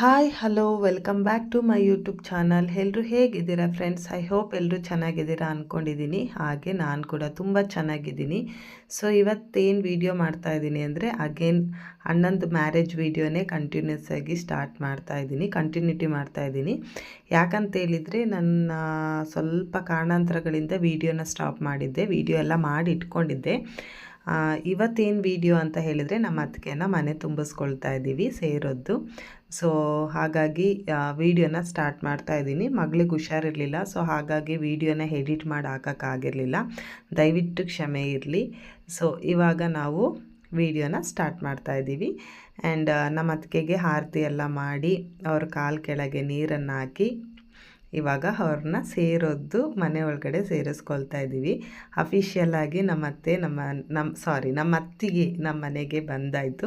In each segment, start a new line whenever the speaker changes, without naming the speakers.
Hi hello welcome back to my YouTube channel ಎಲ್ಲರೂ ಹೇಗಿದ್ದೀರಾ friends I hope ಎಲ್ಲರೂ ಚೆನ್ನಾಗಿದ್ದೀರಾ ಅಂದ್ಕೊಂಡಿದ್ದೀನಿ ಹಾಗೆ ನಾನು ಕೂಡ ತುಂಬ ಚೆನ್ನಾಗಿದ್ದೀನಿ. ಸೊ ಇವತ್ತೇನು ವೀಡಿಯೋ ಮಾಡ್ತಾ ಇದ್ದೀನಿ ಅಂದರೆ ಅಗೇನ್ ಅಣ್ಣಂದು ಮ್ಯಾರೇಜ್ ವೀಡಿಯೋನೇ ಕಂಟಿನ್ಯೂಸ್ ಆಗಿ ಸ್ಟಾರ್ಟ್ ಮಾಡ್ತಾ ಇದ್ದೀನಿ ಕಂಟಿನ್ಯೂಟಿ ಮಾಡ್ತಾ ಇದ್ದೀನಿ. ಯಾಕಂತ ಹೇಳಿದರೆ ನನ್ನ ಸ್ವಲ್ಪ ಕಾರಣಾಂತರಗಳಿಂದ ವೀಡಿಯೋನ ಸ್ಟಾಪ್ ಮಾಡಿದ್ದೆ ವೀಡಿಯೋ ಎಲ್ಲ ಮಾಡಿ ಇಟ್ಕೊಂಡಿದ್ದೆ. ಇವತ್ತೇನು ವಿಡಿಯೋ ಅಂತ ಹೇಳಿದರೆ ನಮ್ಮ ಅತ್ತಿಗೆನ ಮನೆ ತುಂಬಿಸ್ಕೊಳ್ತಾ ಇದ್ದೀವಿ ಸೇರೋದು ಸೊ ಹಾಗಾಗಿ ವಿಡಿಯೋನ ಸ್ಟಾರ್ಟ್ ಮಾಡ್ತಾ ಇದ್ದೀನಿ. ಮಗಳಿಗೆ ಹುಷಾರಿರಲಿಲ್ಲ ಸೊ ಹಾಗಾಗಿ ವಿಡಿಯೋನ ಎಡಿಟ್ ಮಾಡಿ ಹಾಕೋಕ್ಕಾಗಿರಲಿಲ್ಲ. ದಯವಿಟ್ಟು ಕ್ಷಮೆ ಇರಲಿ. ಸೊ ಇವಾಗ ನಾವು ವಿಡಿಯೋನ ಸ್ಟಾರ್ಟ್ ಮಾಡ್ತಾ ಇದ್ದೀವಿ. ಆ್ಯಂಡ್ ನಮ್ಮ ಅತ್ತಿಗೆಗೆ ಆರತಿ ಎಲ್ಲ ಮಾಡಿ, ಅವ್ರ ಕಾಲು ಕೆಳಗೆ ನೀರನ್ನು ಹಾಕಿ ಇವಾಗ ಅವ್ರನ್ನ ಸೇರೋದು ಮನೆ ಒಳಗಡೆ ಸೇರಿಸ್ಕೊಳ್ತಾ ಇದ್ದೀವಿ. ಅಫಿಷಿಯಲ್ ಆಗಿ ನಮ್ಮ ಅತ್ತೆ ನಮ್ಮ ನಮ್ಮ ಸಾರಿ ನಮ್ಮ ಅತ್ತಿಗೆ ನಮ್ಮ ಮನೆಗೆ ಬಂದಾಯಿತು.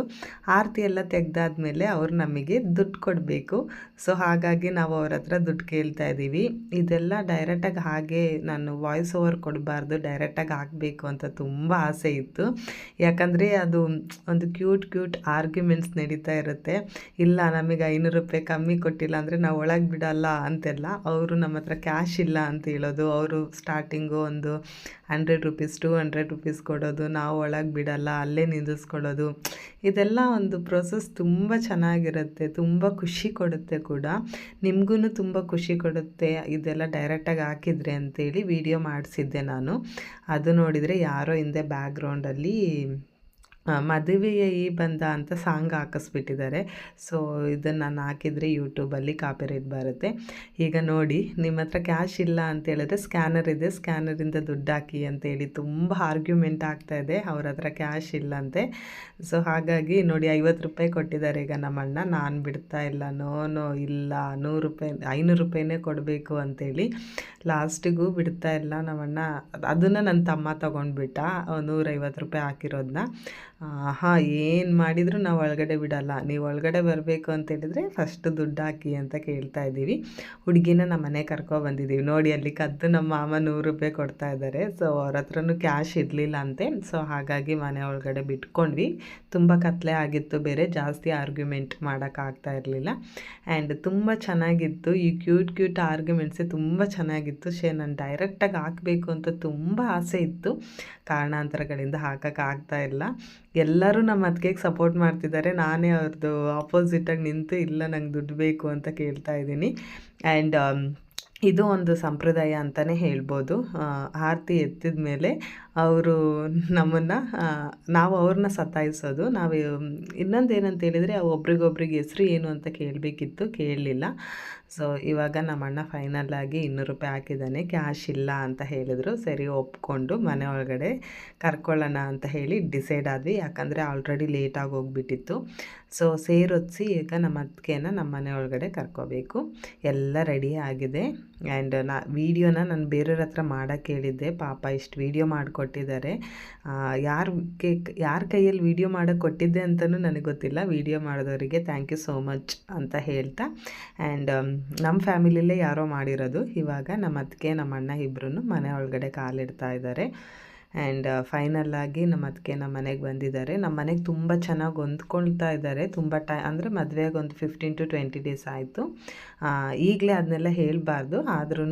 ಆರತಿ ಎಲ್ಲ ತೆಗೆದಾದ್ಮೇಲೆ ಅವ್ರು ನಮಗೆ ದುಡ್ಡು ಕೊಡಬೇಕು. ಸೊ ಹಾಗಾಗಿ ನಾವು ಅವ್ರ ಹತ್ರ ದುಡ್ಡು ಕೇಳ್ತಾ ಇದ್ದೀವಿ. ಇದೆಲ್ಲ ಡೈರೆಕ್ಟಾಗಿ ಹಾಗೆ ನಾನು ವಾಯ್ಸ್ ಓವರ್ ಕೊಡಬಾರ್ದು ಡೈರೆಕ್ಟಾಗಿ ಹಾಕಬೇಕು ಅಂತ ತುಂಬ ಆಸೆ ಇತ್ತು. ಯಾಕಂದರೆ ಅದು ಒಂದು ಕ್ಯೂಟ್ ಕ್ಯೂಟ್ ಆರ್ಗ್ಯುಮೆಂಟ್ಸ್ ನಡೀತಾ ಇರುತ್ತೆ. ಇಲ್ಲ, ನಮಗೆ ಐನೂರು ರೂಪಾಯಿ ಕಮ್ಮಿ ಕೊಟ್ಟಿಲ್ಲ ಅಂದರೆ ನಾವು ಒಳಗೆ ಬಿಡಲ್ಲ ಅಂತೆಲ್ಲ ಅವರು ನಮ್ಮ ಹತ್ರ ಕ್ಯಾಶ್ ಇಲ್ಲ ಅಂತ ಹೇಳೋದು, ಅವರು ಸ್ಟಾರ್ಟಿಂಗು ಒಂದು hundred rupees two hundred rupees ಕೊಡೋದು, ನಾವು ಒಳಗೆ ಬಿಡಲ್ಲ, ಅಲ್ಲೇ ನಿಲ್ಲಿಸ್ಕೊಳ್ಳೋದು ಇದೆಲ್ಲ ಒಂದು ಪ್ರೊಸೆಸ್ ತುಂಬ ಚೆನ್ನಾಗಿರುತ್ತೆ, ತುಂಬ ಖುಷಿ ಕೊಡುತ್ತೆ ಕೂಡ. ನಿಮಗೂ ತುಂಬ ಖುಷಿ ಕೊಡುತ್ತೆ ಇದೆಲ್ಲ ಡೈರೆಕ್ಟಾಗಿ ಹಾಕಿದ್ರೆ ಅಂತೇಳಿ ವಿಡಿಯೋ ಮಾಡಿಸಿದ್ದೆ ನಾನು. ಅದು ನೋಡಿದರೆ ಯಾರೋ ಹಿಂದೆ ಬ್ಯಾಕ್ಗ್ರೌಂಡಲ್ಲಿ ಮದುವೆಯ ಈ ಬಂದ ಅಂತ ಸಾಂಗ್ ಹಾಕಿಸ್ಬಿಟ್ಟಿದ್ದಾರೆ. ಸೊ ಇದನ್ನು ನಾನು ಹಾಕಿದರೆ ಯೂಟ್ಯೂಬಲ್ಲಿ ಕಾಪಿರೈಟ್ ಬರುತ್ತೆ. ಈಗ ನೋಡಿ ನಿಮ್ಮ ಹತ್ರ ಕ್ಯಾಶ್ ಇಲ್ಲ ಅಂತ ಹೇಳಿದ್ರೆ ಸ್ಕ್ಯಾನರ್ ಇದೆ. ಸ್ಕ್ಯಾನರಿಂದ ದುಡ್ಡು ಹಾಕಿ ಅಂತೇಳಿ ತುಂಬ ಆರ್ಗ್ಯುಮೆಂಟ್ ಆಗ್ತಾ ಇದೆ. ಅವ್ರ ಹತ್ರ ಕ್ಯಾಶ್ ಇಲ್ಲಂತೆ. ಸೊ ಹಾಗಾಗಿ ನೋಡಿ ಐವತ್ತು ರೂಪಾಯಿ ಕೊಟ್ಟಿದ್ದಾರೆ ಈಗ ನಮ್ಮಣ್ಣ. ನಾನು ಬಿಡ್ತಾ ಇಲ್ಲ. ನೋ ನೋ ಇಲ್ಲ. ನೂರು ರೂಪಾಯಿ ಐನೂರು ರೂಪಾಯಿನೇ ಕೊಡಬೇಕು ಅಂತೇಳಿ ಲಾಸ್ಟಿಗೂ ಬಿಡ್ತಾ ಇಲ್ಲ ನಮ್ಮಣ್ಣ. ಅದನ್ನು ನನ್ನ ತಮ್ಮ ತೊಗೊಂಡ್ಬಿಟ್ಟ. ನೂರೈವತ್ತು ರೂಪಾಯಿ ಹಾಕಿರೋದನ್ನ ಹಾಂ ಏನು ಮಾಡಿದರೂ ನಾವು ಒಳಗಡೆ ಬಿಡಲ್ಲ. ನೀವು ಒಳಗಡೆ ಬರಬೇಕು ಅಂತ ಹೇಳಿದರೆ ಫಸ್ಟ್ ದುಡ್ಡು ಹಾಕಿ ಅಂತ ಕೇಳ್ತಾ ಇದ್ದೀವಿ. ಹುಡುಗಿನ ನಮ್ಮ ಮನೆ ಕರ್ಕೊ ಬಂದಿದ್ದೀವಿ. ನೋಡಿ, ಅಲ್ಲಿ ಕದ್ದು ನಮ್ಮ ಮಾಮ ನೂರು ರೂಪಾಯಿ ಕೊಡ್ತಾ ಇದ್ದಾರೆ. ಸೊ ಅವ್ರ ಹತ್ರನೂ ಕ್ಯಾಶ್ ಇರಲಿಲ್ಲ ಅಂತೆ. ಸೊ ಹಾಗಾಗಿ ಮನೆ ಒಳಗಡೆ ಬಿಟ್ಕೊಂಡ್ವಿ. ತುಂಬ ಕತ್ಲೆ ಆಗಿತ್ತು. ಬೇರೆ ಜಾಸ್ತಿ ಆರ್ಗ್ಯುಮೆಂಟ್ ಮಾಡೋಕ್ಕಾಗ್ತಾ ಇರಲಿಲ್ಲ. ಆ್ಯಂಡ್ ತುಂಬ ಚೆನ್ನಾಗಿತ್ತು. ಈ ಕ್ಯೂಟ್ ಕ್ಯೂಟ್ ಆರ್ಗ್ಯುಮೆಂಟ್ಸೇ ತುಂಬ ಚೆನ್ನಾಗಿತ್ತು. ಶೇ ನಾನು ಡೈರೆಕ್ಟಾಗಿ ಹಾಕಬೇಕು ಅಂತ ತುಂಬ ಆಸೆ ಇತ್ತು. ಕಾರಣಾಂತರಗಳಿಂದ ಹಾಕೋಕ್ಕಾಗ್ತಾ ಇಲ್ಲ. ಎಲ್ಲರೂ ನಮ್ಮ ಅತ್ತಿಗೆಗೆ ಸಪೋರ್ಟ್ ಮಾಡ್ತಿದ್ದಾರೆ. ನಾನೇ ಅವ್ರದ್ದು ಆಪೋಸಿಟಾಗಿ ನಿಂತು ಇಲ್ಲ, ನಂಗೆ ದುಡ್ಡು ಬೇಕು ಅಂತ ಕೇಳ್ತಾ ಇದ್ದೀನಿ. ಆ್ಯಂಡ್ ಇದು ಒಂದು ಸಂಪ್ರದಾಯ ಅಂತಲೇ ಹೇಳ್ಬೋದು. ಆರತಿ ಎತ್ತಿದ ಮೇಲೆ ಅವರು ನಮ್ಮನ್ನು ನಾವು ಅವ್ರನ್ನ ಸತಾಯಿಸೋದು. ನಾವು ಇನ್ನೊಂದು ಏನಂತ ಹೇಳಿದರೆ ಒಬ್ರಿಗೊಬ್ರಿಗೆ ಹೆಸ್ರು ಏನು ಅಂತ ಕೇಳಬೇಕಿತ್ತು, ಕೇಳಲಿಲ್ಲ. ಸೊ ಇವಾಗ ನಮ್ಮ ಅಣ್ಣ ಆಗಿ ಇನ್ನೂರು ರೂಪಾಯಿ ಹಾಕಿದ್ದಾನೆ. ಕ್ಯಾಶ್ ಇಲ್ಲ ಅಂತ ಹೇಳಿದರು. ಸರಿ, ಒಪ್ಕೊಂಡು ಮನೆ ಒಳಗಡೆ ಕರ್ಕೊಳ್ಳೋಣ ಅಂತ ಹೇಳಿ ಡಿಸೈಡ್ ಆದ್ವಿ. ಯಾಕಂದರೆ ಆಲ್ರೆಡಿ ಲೇಟಾಗಿ ಹೋಗ್ಬಿಟ್ಟಿತ್ತು. ಸೊ ಸೇರೊತ್ಸಿ ಈಗ ನಮ್ಮ ಅತ್ತಿಗೆನ ನಮ್ಮ ಮನೆ ಒಳಗಡೆ ಕರ್ಕೋಬೇಕು. ಎಲ್ಲ ರೆಡಿ ಆಗಿದೆ. ಆ್ಯಂಡ್ ನಾ ವೀಡಿಯೋನ ನಾನು ಬೇರೆಯವ್ರ ಹತ್ರ ಮಾಡೋಕ್ಕೆ ಹೇಳಿದ್ದೆ. ಪಾಪ ಇಷ್ಟು ವೀಡಿಯೋ ಮಾಡಿಕೊಟ್ಟಿದ್ದಾರೆ ಯಾರ ಯಾರ ಕೈಯಲ್ಲಿ ವೀಡಿಯೋ ಮಾಡೋಕೆ ಕೊಟ್ಟಿದ್ದೆ ಅಂತಲೂ ನನಗೆ ಗೊತ್ತಿಲ್ಲ. ವೀಡಿಯೋ ಮಾಡಿದವರಿಗೆ ಥ್ಯಾಂಕ್ ಯು ಸೋ ಮಚ್ ಅಂತ ಹೇಳ್ತಾ. ಆ್ಯಂಡ್ ನಮ್ಮ ಫ್ಯಾಮಿಲಿಯಲ್ಲೇ ಯಾರೋ ಮಾಡಿರೋದು. ಇವಾಗ ನಮ್ಮ ಅತ್ತಿಗೆ ನಮ್ಮ ಅಣ್ಣ ಇಬ್ಬರೂ ಮನೆ ಒಳಗಡೆ ಕಾಲಿಡ್ತಾ ಇದ್ದಾರೆ. ಆ್ಯಂಡ್ ಫೈನಲ್ಲಾಗಿ ನಮ್ಮ ಅದಕ್ಕೆ ನಮ್ಮ ಮನೆಗೆ ಬಂದಿದ್ದಾರೆ. ನಮ್ಮ ಮನೆಗೆ ತುಂಬ ಚೆನ್ನಾಗಿ ಹೊಂದ್ಕೊಳ್ತಾ ಇದ್ದಾರೆ. ತುಂಬ ಟೈ, ಅಂದರೆ ಮದುವೆಗೆ ಒಂದು ಫಿಫ್ಟೀನ್ ಟು ಟ್ವೆಂಟಿ ಡೇಸ್ ಆಯಿತು. ಈಗಲೇ ಅದನ್ನೆಲ್ಲ ಹೇಳಬಾರ್ದು. ಆದ್ರೂ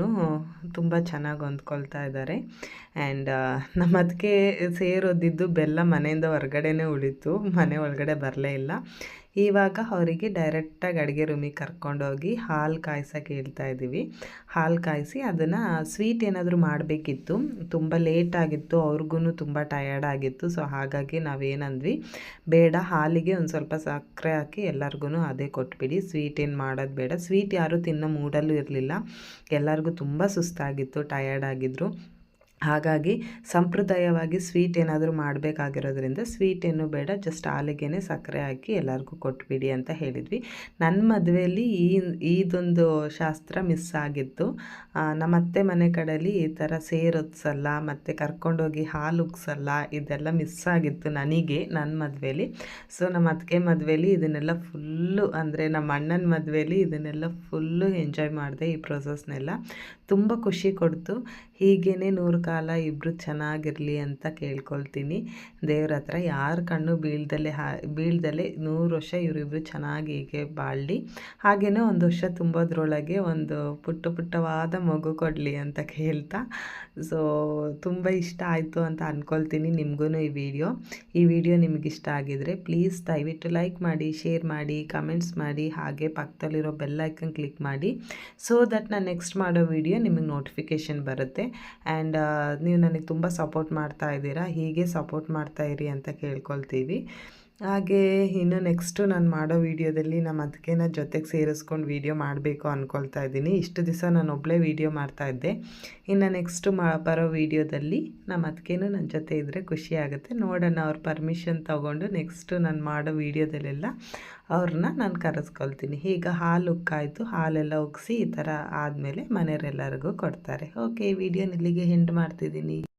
ತುಂಬ ಚೆನ್ನಾಗಿ ಹೊಂದ್ಕೊಳ್ತಾ ಇದ್ದಾರೆ. ಆ್ಯಂಡ್ ನಮ್ಮ ಅದಕ್ಕೆ ಸೇರೋದಿದ್ದು ಬೆಲ್ಲ ಮನೆಯಿಂದ ಹೊರಗಡೆನೇ ಉಳಿತು. ಮನೆ ಒಳಗಡೆ ಬರಲೇ ಇಲ್ಲ. ಇವಾಗ ಅವರಿಗೆ ಡೈರೆಕ್ಟಾಗಿ ಅಡುಗೆ ರೂಮಿಗೆ ಕರ್ಕೊಂಡೋಗಿ ಹಾಲು ಕಾಯ್ಸೋಕೆ ಹೇಳ್ತಾ ಇದ್ದೀವಿ. ಹಾಲು ಕಾಯಿಸಿ ಅದನ್ನು ಸ್ವೀಟ್ ಏನಾದರೂ ಮಾಡಬೇಕಿತ್ತು. ತುಂಬ ಲೇಟ್ ಆಗಿತ್ತು ಅವ್ರಿಗೂ ತುಂಬ ಟಯರ್ಡ್ ಆಗಿತ್ತು. ಸೊ ಹಾಗಾಗಿ ನಾವೇನಂದ್ವಿ, ಬೇಡ, ಹಾಲಿಗೆ ಒಂದು ಸ್ವಲ್ಪ ಸಕ್ಕರೆ ಹಾಕಿ ಎಲ್ಲರಿಗೂ ಅದೇ ಕೊಟ್ಬಿಡಿ. ಸ್ವೀಟ್ ಏನು ಮಾಡೋದು ಬೇಡ. ಸ್ವೀಟ್ ಯಾರೂ ತಿನ್ನೋ ಮೂಡಲ್ಲೂ ಇರಲಿಲ್ಲ. ಎಲ್ಲರಿಗೂ ತುಂಬ ಸುಸ್ತಾಗಿತ್ತು, ಟಯರ್ಡ್ ಆಗಿದ್ದರು ಹಾಗಾಗಿ ಸಂಪ್ರದಾಯವಾಗಿ ಸ್ವೀಟ್ ಏನಾದರೂ ಮಾಡಬೇಕಾಗಿರೋದ್ರಿಂದ ಸ್ವೀಟ್ ಏನು ಬೇಡ ಜಸ್ಟ್ ಹಾಲಿಗೆನೆ ಸಕ್ಕರೆ ಹಾಕಿ ಎಲ್ಲರಿಗೂ ಕೊಟ್ಬಿಡಿ ಅಂತ ಹೇಳಿದ್ವಿ. ನನ್ನ ಮದುವೆಯಲ್ಲಿ ಈ ಇದೊಂದು ಶಾಸ್ತ್ರ ಮಿಸ್ ಆಗಿತ್ತು. ನಮ್ಮ ಅತ್ತೆ ಮನೆ ಕಡೆಯಲ್ಲಿ ಈ ಥರ ಸೇರೊತ್ಸಲ್ಲ ಮತ್ತು ಕರ್ಕೊಂಡೋಗಿ ಹಾಲು ಉಗ್ಸಲ್ಲ ಇದೆಲ್ಲ ಮಿಸ್ ಆಗಿತ್ತು ನನಗೆ ನನ್ನ ಮದುವೆಯಲ್ಲಿ ಸೊ ನಮ್ಮ ಅತ್ತಿಗೆ ಮದುವೆಯಲ್ಲಿ ಇದನ್ನೆಲ್ಲ ಫುಲ್ಲು ಅಂದರೆ ನಮ್ಮ ಅಣ್ಣನ ಮದುವೆಯಲ್ಲಿ ಇದನ್ನೆಲ್ಲ ಫುಲ್ಲು ಎಂಜಾಯ್ ಮಾಡಿದೆ ಈ ಪ್ರೊಸೆಸ್ನೆಲ್ಲ ತುಂಬ ಖುಷಿ ಕೊಡ್ತು. ಹೀಗೇ ನೂರು ಕಾಲ ಇಬ್ಬರು ಚೆನ್ನಾಗಿರಲಿ ಅಂತ ಕೇಳ್ಕೊಳ್ತೀನಿ. ದೇವ್ರ ಹತ್ರ ಯಾರ ಕಣ್ಣು ಬೀಳ್ದಲೆ ಹಾ, ಬೀಳ್ದಲೆ ನೂರು ವರ್ಷ ಇವರಿಬ್ಬರು ಚೆನ್ನಾಗಿ ಹೀಗೆ ಬಾಳಲಿ. ಹಾಗೆಯೇ ಒಂದು ವರ್ಷ ತುಂಬೋದ್ರೊಳಗೆ ಒಂದು ಪುಟ್ಟ ಪುಟ್ಟವಾದ ಮಗು ಕೊಡಲಿ ಅಂತ ಕೇಳ್ತಾ. ಸೊ ತುಂಬ ಇಷ್ಟ ಆಯಿತು ಅಂತ ಅಂದ್ಕೊಳ್ತೀನಿ ನಿಮಗೂ ಈ ವಿಡಿಯೋ. ಈ ವಿಡಿಯೋ ನಿಮಗಿಷ್ಟ ಆಗಿದರೆ ಪ್ಲೀಸ್ ದಯವಿಟ್ಟು ಲೈಕ್ ಮಾಡಿ, ಶೇರ್ ಮಾಡಿ, ಕಮೆಂಟ್ಸ್ ಮಾಡಿ, ಹಾಗೆ ಪಕ್ಕದಲ್ಲಿರೋ ಬೆಲ್ ಐಕನ್ ಕ್ಲಿಕ್ ಮಾಡಿ. ಸೊ ದಟ್ ನಾನು ನೆಕ್ಸ್ಟ್ ಮಾಡೋ ವಿಡಿಯೋ ನಿಮಗೆ ನೋಟಿಫಿಕೇಷನ್ ಬರುತ್ತೆ. ಆ್ಯಂಡ್ ನೀವು ನನಗೆ ತುಂಬ ಸಪೋರ್ಟ್ ಮಾಡ್ತಾ ಇದ್ದೀರಾ ಹೀಗೆ ಸಪೋರ್ಟ್ ಮಾಡ್ತಾ ಇರಿ ಅಂತ ಕೇಳ್ಕೊಳ್ತೀವಿ. ಹಾಗೆ ಇನ್ನು ನೆಕ್ಸ್ಟು ನಾನು ಮಾಡೋ ವೀಡಿಯೋದಲ್ಲಿ ನಮ್ಮ ಅದಕ್ಕೆನ ಜೊತೆಗೆ ಸೇರಿಸ್ಕೊಂಡು ವೀಡಿಯೋ ಮಾಡಬೇಕು ಅಂದ್ಕೊಳ್ತಾ ಇದ್ದೀನಿ. ಇಷ್ಟು ದಿವಸ ನಾನು ಒಬ್ಬಳೇ ವೀಡಿಯೋ ಮಾಡ್ತಾಯಿದ್ದೆ ಇನ್ನು ನೆಕ್ಸ್ಟು ಮಾ, ಬರೋ ವೀಡಿಯೋದಲ್ಲಿ ನಮ್ಮ ಅದಕ್ಕೇನು ನನ್ನ ಜೊತೆ ಇದ್ದರೆ ಖುಷಿ ಆಗುತ್ತೆ. ನೋಡೋಣ, ಅವ್ರ ಪರ್ಮಿಷನ್ ತೊಗೊಂಡು ನೆಕ್ಸ್ಟು ನಾನು ಮಾಡೋ ವೀಡಿಯೋದಲ್ಲೆಲ್ಲ ಅವ್ರನ್ನ ನಾನು ಕರೆಸ್ಕೊಳ್ತೀನಿ. ಈಗ ಹಾಲು ಉಕ್ಕಾಯಿತು. ಹಾಲೆಲ್ಲ ಉಗ್ಸಿ ಈ ಥರ ಆದಮೇಲೆ ಮನೆಯವರೆಲ್ಲರಿಗೂ ಕೊಡ್ತಾರೆ. ಓಕೆ ವಿಡಿಯೋನ ಇಲ್ಲಿಗೆ ಹೆಂಡ್ ಮಾಡ್ತಿದ್ದೀನಿ.